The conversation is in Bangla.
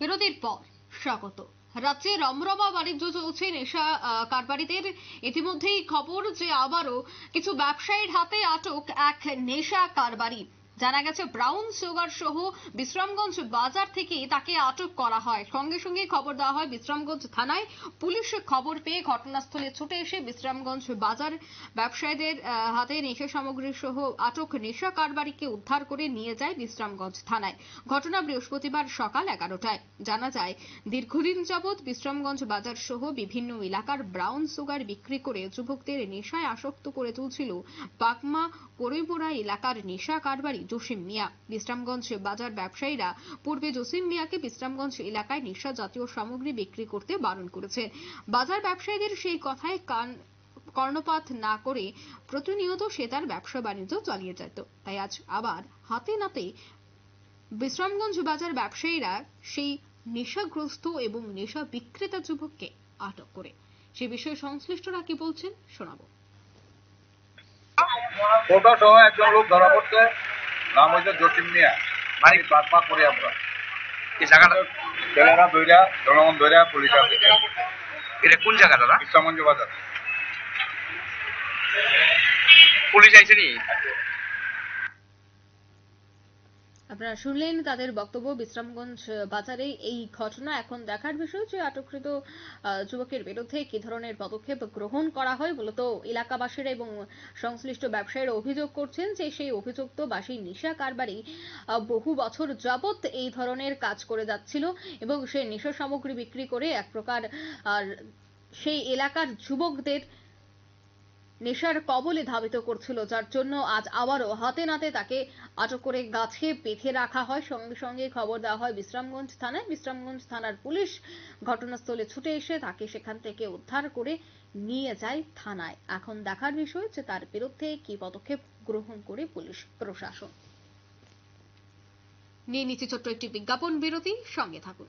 বিরতির পর স্বাগত। রাজ্যে রমরমা বাণিজ্য চলছে নেশা কারবারিদের। ইতিমধ্যেই খবর যে আবারও কিছু ব্যবসায়ীর হাতে আটক এক নেশা কারবারি। জানা গেছে, ব্রাউন সুগার সহ বিশ্রামগঞ্জ বাজার থেকে তাকে আটক করা হয়। সঙ্গে সঙ্গে খবর দেওয়া হয়, বিশ্রামগঞ্জ থানায় পুলিশ খবর পেয়ে ঘটনাস্থলে ছুটে এসে বিশ্রামগঞ্জ বাজার ব্যবসায়ীদের হাতে নেশা সামগ্রী সহ আটক নেশা কারবারিকে উদ্ধার করে নিয়ে যায় বিশ্রামগঞ্জ থানায়। ঘটনা বৃহস্পতিবার সকাল এগারোটায়। জানা যায়, দীর্ঘদিন যাবৎ বিশ্রামগঞ্জ বাজার সহ বিভিন্ন এলাকার ব্রাউন সুগার বিক্রি করে যুবকদের নেশায় আসক্ত করে তুলছিল বাগমা করিমপুরা এলাকার নেশা কারবারি জসিম মিয়া। বিশ্রামগঞ্জ বাজার ব্যবসায়ীরা পূর্বে জসিম মিয়াকে বিশ্রামগঞ্জ এলাকায় নেশা জাতীয় সামগ্রী বিক্রি করতে বারণ করেছে। বাজার ব্যবসায়ীদের সেই কথায় কান কর্ণপাত না করে প্রতিনিয়ত সে তার ব্যবসা বাণিজ্য চালিয়ে যেত। তাই আজ আবার হাতে নাতে বিশ্রামগঞ্জ বাজার ব্যবসায়ীরা সেই নেশাগ্রস্ত এবং নেশা বিক্রেতা যুবককে আটক করে। সে বিষয়ে সংশ্লিষ্টরা কি বলছেন শোনাবো। ফটো সহ একজন লোক ধরা পড়ছে। নাম হয়েছে জসিম মিয়া। মানে পাক করি আমরা। এই জায়গাটা? ছেলেরা ধইরা জনগণ ধৈরা পুলিশ এটা কোন জায়গা দাদা? ইসলামগঞ্জ বাজার। পুলিশ আইছে নি? আপনারা শুনলেন তাদের বক্তব্য বিশ্রামগঞ্জ বাজারে। এই ঘটনা এখন দেখার বিষয় যে আটককৃত যুবকের বিরুদ্ধে কি ধরনের পদক্ষেপ গ্রহণ করা হয় মূলত এলাকাবাসীরা এবং সংশ্লিষ্ট ব্যবসায়ীরা অভিযোগ করছেন যে সেই অভিযুক্ত বা সেই নেশা কারবারি বহু বছর যাবৎ এই ধরনের কাজ করে যাচ্ছিল এবং সে নেশা সামগ্রী বিক্রি করে এক প্রকার সেই এলাকার যুবকদের নেশার কবলে ধাবিত করছিল, যার জন্য আজ আবারও হাতে নাতে তাকে আটক করে গাছে বেঁধে রাখা হয়। সঙ্গে সঙ্গে খবর দেওয়া হয়, বিশ্রামগঞ্জ থানায় বিশ্রামগঞ্জ থানার পুলিশ ঘটনাস্থলে ছুটে এসে তাকে সেখান থেকে উদ্ধার করে নিয়ে যায় থানায়। এখন দেখার বিষয় যে তার বিরুদ্ধে কি পদক্ষেপ গ্রহণ করে পুলিশ প্রশাসন। নিয়ে নিচ্ছি ছোট্ট একটি বিজ্ঞাপন বিরতি, সঙ্গে থাকুন।